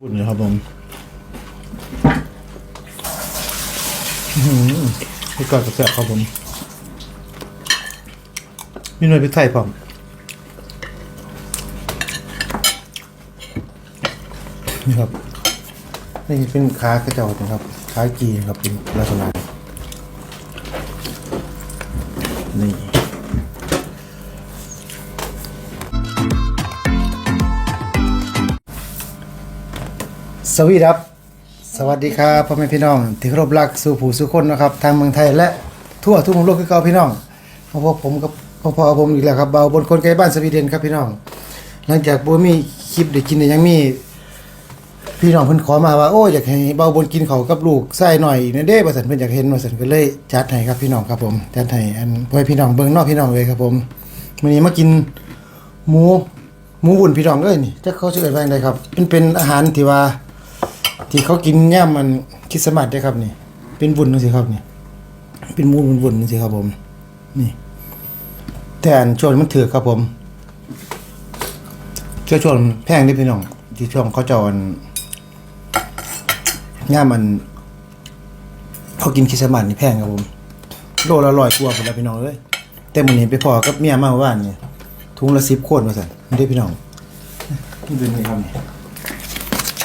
บุญเลยครับผมอื้อหือไปก่อนกระแสครับผมมีหน่วยพริกไทยพร้อมนี่ครับนี่เป็นขากระเจ้านะครับขากีนะครับเป็นลักษณะนี่ สวีดับ สวัสดีครับพ่อแม่พี่น้องที่เคารพรักสู่ผู้สู่คนนะครับ ทางเมืองไทยและทั่วทุกมุมโลกคือเก่าพี่น้องมาพบผมกับพ่อพ่อผมอีกแล้วครับเบาบนคนไกลบ้านสวีเดนครับพี่น้อง หลังจากบ่มีคลิปได้กินได้ยังมี พี่น้องเพิ่นขอมาว่าโอ้อยากให้เบาบนกินเขากับลูกไส้หน่อยนั่นเด้บ่สันเพิ่นอยากเห็นว่าสันก็เลยจัดให้ครับพี่น้องครับผมจัดให้อันพ่อพี่น้องเบิ่งนอกพี่น้องเลยครับผมมื้อนี้มากินหมูหมูบุ่นพี่น้องเอ้ยนี่จักเขาชื่ออะไรบ้างได้ครับเป็นเป็นอาหารที่ว่า ที่เขากินย่ามันคริดสต์มาสได้ครับนี่ เป็นบุญจังซี่ครับนี่เป็นมูบุญๆจังซี่ครับผม นี่แต่อันช่วงนี้มันถือครับผมช่วงช่วงแพงเด้พี่น้องที่ช่วงเขาจาอันย่ามันเขากินคิดสมันนี่แพงครับผมโลละร้อยกว่าพุ่นละพี่น้องเอ้ยแต่มื้อนี้ไปพอกับเมียมาเมื่านนี่ถุงละ10โคนว่าซั่นนี่เด้พี่น้องนี่เป็นไงครับนี่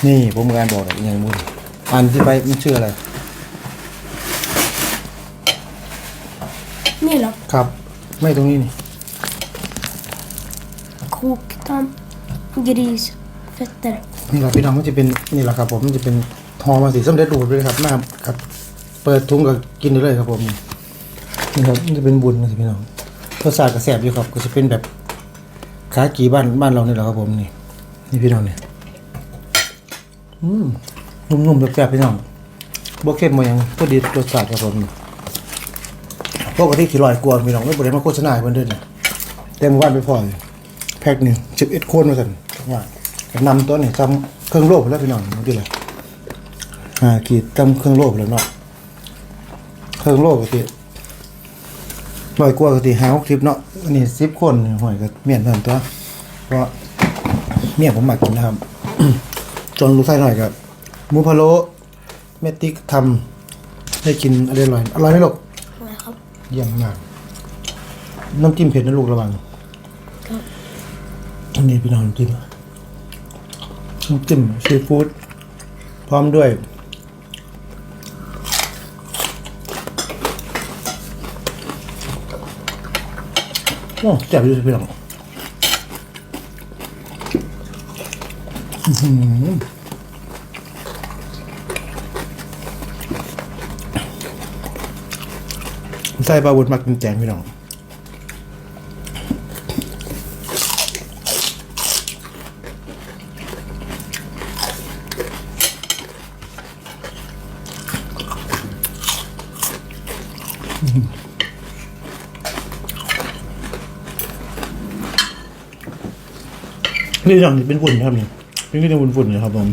นี่ผมการบอกอีกอย่างมึงอ่านที่ไปมันชื่ออะไร นี่เหรอครับ ไม่ตรงนี้นี่ kokta grisfötter. นี่ครับพี่น้องมันจะเป็นนี่แหละครับ ผมมันจะเป็นทอมาสีสำเร็จรูปเลยครับมาครับ เปิดถุงก็กินได้เลยครับผมนี่ครับมันจะเป็นบุญนะสิพี่น้องรสชาติก็แซ่บอยู่ครับ ก็จะเป็นแบบขากีบ้านบ้านเรานี่แหละครับผมนี่นี่พี่น้องเนี่ยอืม นุ่มๆแบบแซ่บพี่น้องบ่เข้มบ่หยังพอดีรสชาติครับผมปกติที่ลอยกลัวพี่น้องไม่บ่ได้มาโฆษณาเพิ่นเด้อนี่แต่เมื่านไปพอยแพ็คหนึ่ง11คนว่าซั่นว่านำตัวนี่จำเครื่องโลบแล้วพี่น้องมันดีเลยอ่าขีดจำเครื่องโลบแล้วเนาะเครื่องโลปกติลอยกัวปกติ5 60เนาะอันนี้10คนหอยก็เมียนเพิ่นตัวเพราะเมียผมหมักกินนะครับ จนรู้ไส้หน่อยกับหมูพะโล้แม่ติ๊กทำให้กินอร่อยอร่อยไหมลูกนะครับเยี่ยมมาก น้ำจิ้มเผ็ดนะลูกระวังครับอันนี้พี่น้องน้ำจิ้มน้ำจิ้มซีฟู้ดพร้อมด้วยโอ้แจ่บอยู่สิพี่น้องอื้อหือ ใส่ปลาบุญมักกินแกงพี่น้องนี่อย่างนี้เป็นฝุ่นครับนี่ นที่เป็นฝุ่นๆนะครับผม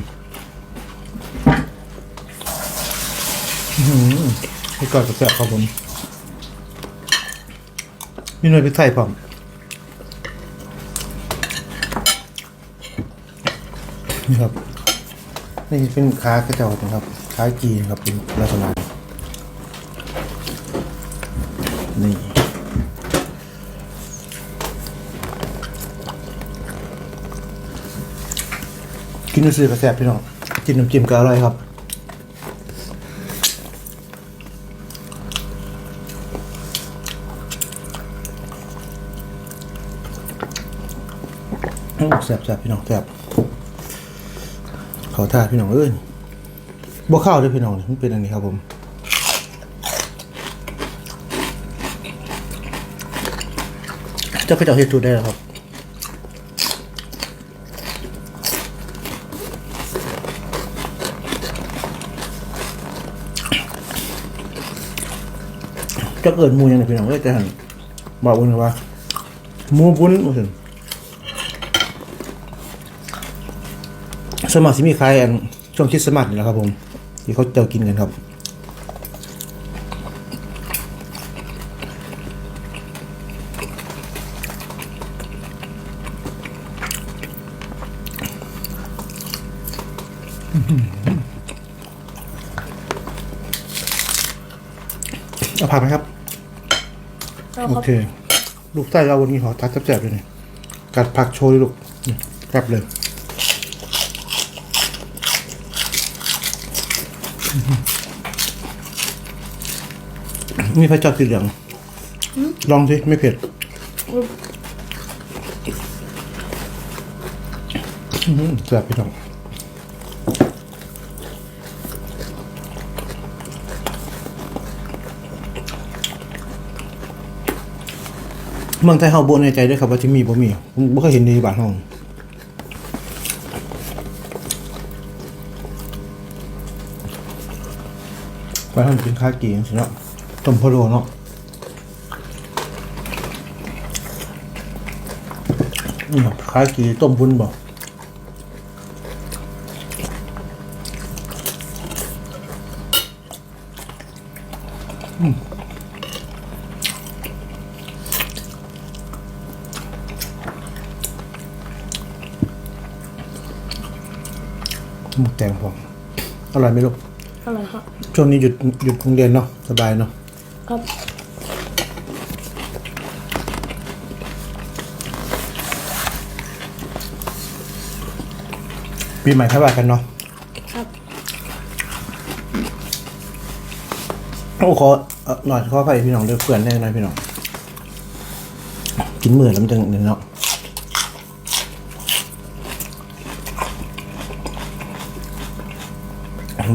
อื้อหือไปก่อนกระแสบครับผมมีหน่วยพริกไทยพร้อมนี่ครับ นี่เป็นขากระเจ้านะครับขากีนครับเป็นลักษณะนี่ กินดูสิกระแสบพี่น้องกินน้ำจิ้มก็อร่อยครับโอ้แสบแสบพี่น้องแสบขอท่าพี่น้องเอ้ยบ่ข้าวด้วยพี่น้องมันเป็นอันนี้ครับผมเจ้าก็จะเอาเฮ็ดจุดได้แล้วครับ จะเกิดมูยังไงพี่น้องเอ้ยแต่หันบอกเพิ่นว่ามูบุญมาถึงสมัครสิมีใครอันช่วงคริดสต์มาสนี่แหละครับผมที่เขาเจอกินกันครับ เอาผักไหมครับเอาโอครับเค ลูกไส้เราวันนี้ขอทัดแซ่บๆเลยนี่กัดผักโชยลูกนี่แซ่บเลยมีพระเจ้าสีเหลือง ลองสิ ไม่เผ็ดอื้อหือแซ่บพี่น้อง เมืองไทยเฮาบ่ในใจด้วยครับว่าที่มีบ่มีผมบ่เคยเห็นในบ้านเฮาบ้านเฮาเป็นข้าวกีจังซี่เนาะต้มพะโล้เนาะข้าวกีต้มบุญบ่หมู แดงผมอร่อยไหมลูกอร่อยครับ ช่วงนี้หยุดหยุดโรงเรียนเนาะสบายเนาะครับปีใหม่ค่อยว่ากันเนาะครับโอ้ขอเอ่อหน่อยขอไปพี่น้องเดือเพื่อนแน่หน่อยพี่น้อง กินมื้อแล้วมันจังเนี่ยเนาะ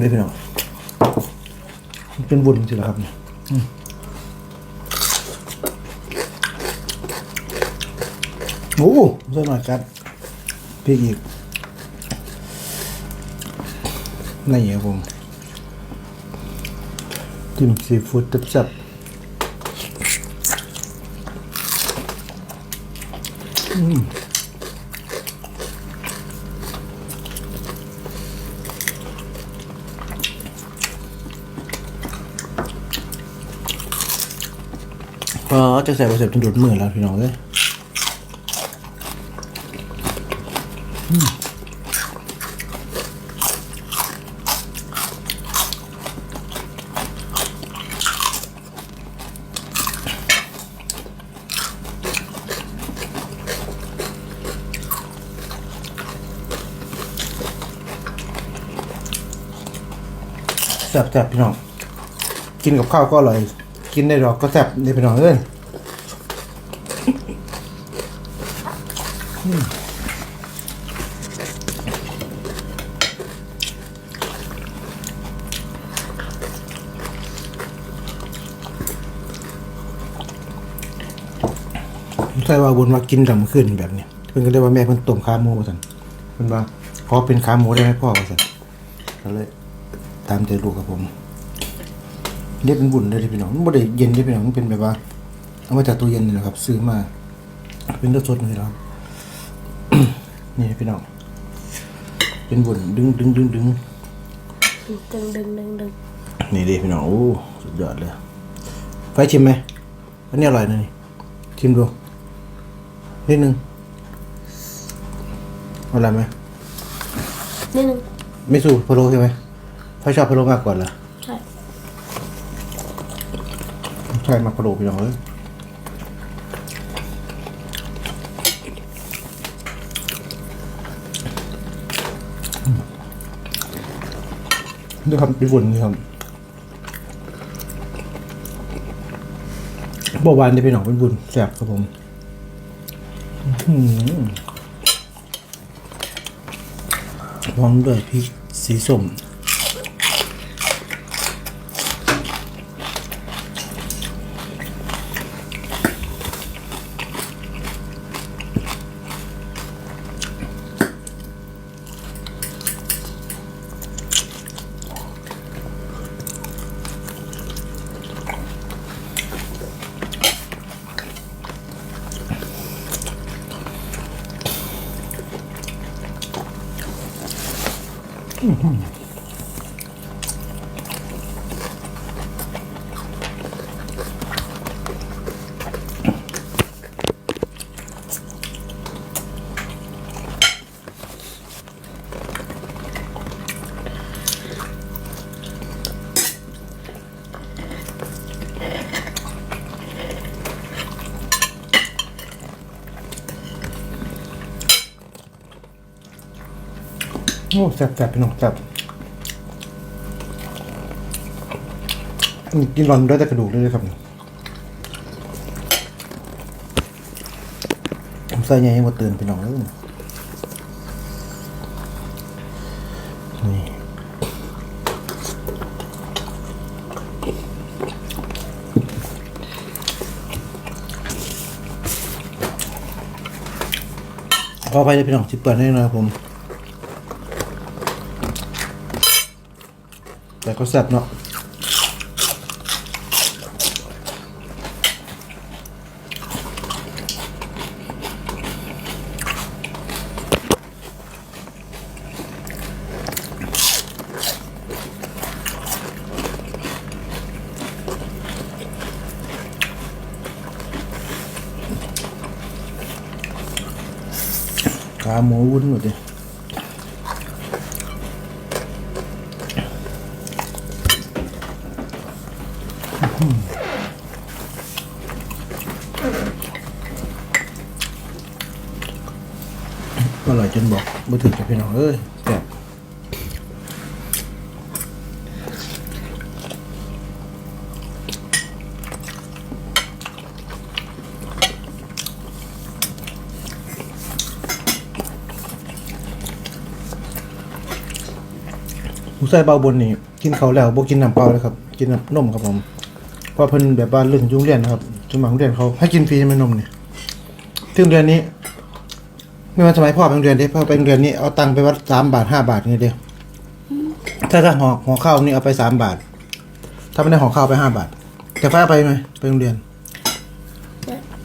อันนี้พี่น้องมันเป็นบุญจริงๆเหรอครับเนี่ยอืมโอ้ใส่หน่อยครับพี่อีกนี่ครับผมจิ้มซีฟู้ดแซ่บๆอืม ก็จะใส่ผสมจนดูดมือแล้วพี่น้องเลยแซ่บๆพี่น้อง กินกับข้าวก็อร่อย กินได้ดอกก็แซ่บนี่พี่น้องเอ้ยอืมใช่ว่าบนว่ากินดำขึ้นแบบนี้เพิ่นก็ได้ว่าแม่เพิ่นต้มขาหมูว่าซั่นเพิ่นว่าขอเป็นขาหมูได้ไหมพ่อว่าซั่นก็เลยตามใจลูกครับผม เรียกเป็นบุญเลยพี่น้องมันบ่ได้เย็นเด้พี่น้องมันเป็นแบบว่าเอามาจากตู้เย็นนี่แหละครับ ซื้อมา เป็นรสสดนี่แหละครับนี่พี่น้องเป็นบุญดึงดึงดึงดึงดึงดึงดึงดึงนี่ดิพี่น้องโอ้สุดยอดเลยไปชิมไหมอันนี้อร่อยนะนี่ชิมดูนิดนึงอร่อยไหมนิดนึงไม่สู้พะโล้ใช่ไหมพ่อชอบพะโล้มากกว่าเหรอ ใช่มากพะโล้พี่น้องเอ้ยด้วยครับเป็นบุญนี่ครับบวานได้เป็นหนองเป็นบุญแสบครับผมหอพร้อมด้วยพริกสีส้ม อ โอ้แซ่บแซ่บพี่น้องแซ่บกินร้อนด้วยแต่กระดูกเลยครับผมใส่ใหญ่ยังบ่ตื่นพี่น้องเลยนี่ขอไปเลยพี่น้องสิเปิดให้นะครับผม แต่ก็แซ่บเนาะขาหมูวุ้นหมดเลย จนบอกบ่ถึงกับพี่น้องเอ้ยแซ่บผู้ใส่เบาบนนี่กินเขาแล้วบ่กินน้ำเปล่าเลยครับ กินน้ำนมครับผมเพราะเพิ่นแบบว่าเรื่องยุ่งเรียนครับสมัยโรงเรียนเขาให้กินฟรีใช่ไหมนมเนี่ยซึ่งเดือนนี้ ไม่ว่าสมัยพ่อไปโรงเรียนเด้พ่อไปโรงเรียนนี่เอาตังค์ไปวัดสามบาทห้าบาทนี่เดียว ถ้าถ้าห่อห่อข้าวนี่เอาไปสามบาท ถ้าไม่ได้ห่อข้าวไปห้าบาท แต่ฟ้าไปไหมไปโรงเรียน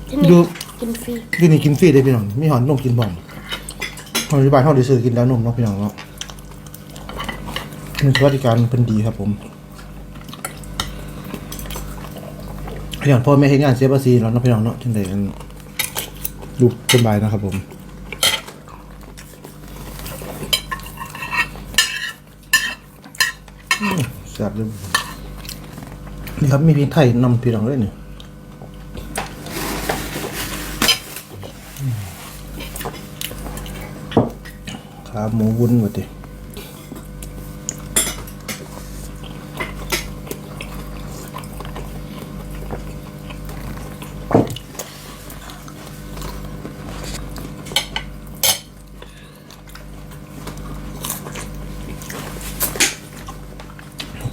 ที่นี่ดู กินฟรีที่นี่กินฟรีได้พี่น้องมีหอนนมกินบ่อมหอนที่บ้านเขาได้ซื้อกินแล้วนมเนาะพี่น้องเนาะมีสวัสดิการเป็นดีครับผมอย่างพ่อแม่เฮ็ดงานเสียภาษีแล้วเนาะพี่น้องเนาะจังไดกันดูสบายนะครับผม แซ่บเลยนี่ครับมีพริกไทยนำพริกหลังด้วยนี่ขาหมูวุ้นหมดดิ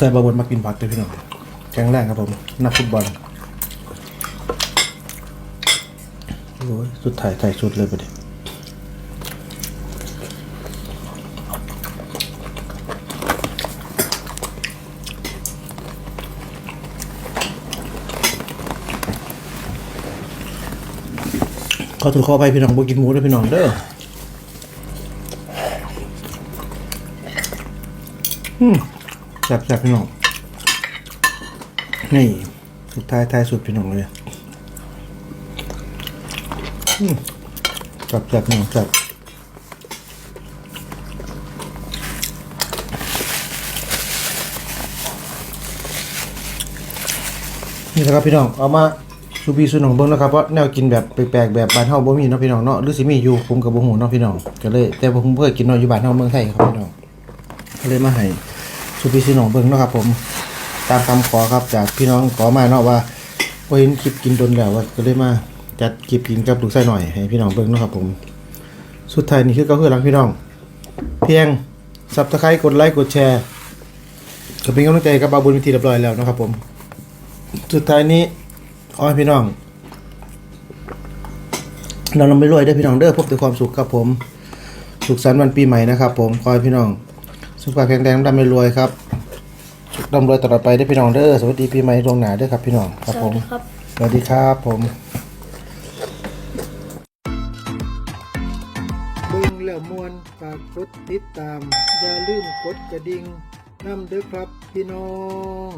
แต่บาบนมากินผักเลยพี่น้องแกงแรกครับผมนักฟุตบอลโอ้ยสุดถ่ายถ่ายสุดเลยไปดิขอถือข้อไปพี่น้องบ่กินหมูด้วยพี่น้องเด้ออืม แซ่บแซ่บพี่น้อง นี่ สุดท้ายท้ายสุดพี่น้องเลยจับจับพี่น้องจับนี่นะครับพี่น้องเอามาสูบีสูนองเบิ้งนะครับเพราะแนวกินแบบแปลกๆแบบบ้านเฮาบ่มีเนาะพี่น้องเนาะหรือสิมีอยู่ผมกับบ่ฮู้เนาะพี่น้องก็เลยแต่ผมเพิ่งกินเนาะอยู่บ้านเฮาเมืองไทยครับพี่น้องก็เลยมาให้ สูบีสูหนองเบิ้งเนาะครับผมตามคำขอครับจากพี่น้องขอมาเนาะว่าว่าเห็นคลิปกินโดนแล้วว่าก็เลยมาจัดคลิปกินกับลูกไส้หน่อยให้พี่น้องเบิ่งเนาะครับผม สุดท้ายนี่คือก็คือรักพี่น้อง เพียงสับตะไคร้กดไลค์กดแชร์ก็เป็นกำลังใจกับบาบุญวิธีเรียบร้อยแล้วนะครับผม สุดท้ายนี้ขอให้พี่น้องเราเราไม่รวยได้พี่น้องเด้อพบแต่ความสุขครับผม สุขสันต์วันปีใหม่นะครับผมขอให้พี่น้อง สุขภาพแข็งแรงร่ำรวยครับร่ำรวยตลอดไปได้อพี่น้องเด้อสวัสดีปีใหม่ล่วงหน้าเด้อครับพี่น้องครับสผวัสมดีครับสวัสดีครับผมเบิ่งแล้วมวนฝากกดติดตาม อย่าลืมกดกระดิ่งนำเด้อครับพี่น้อง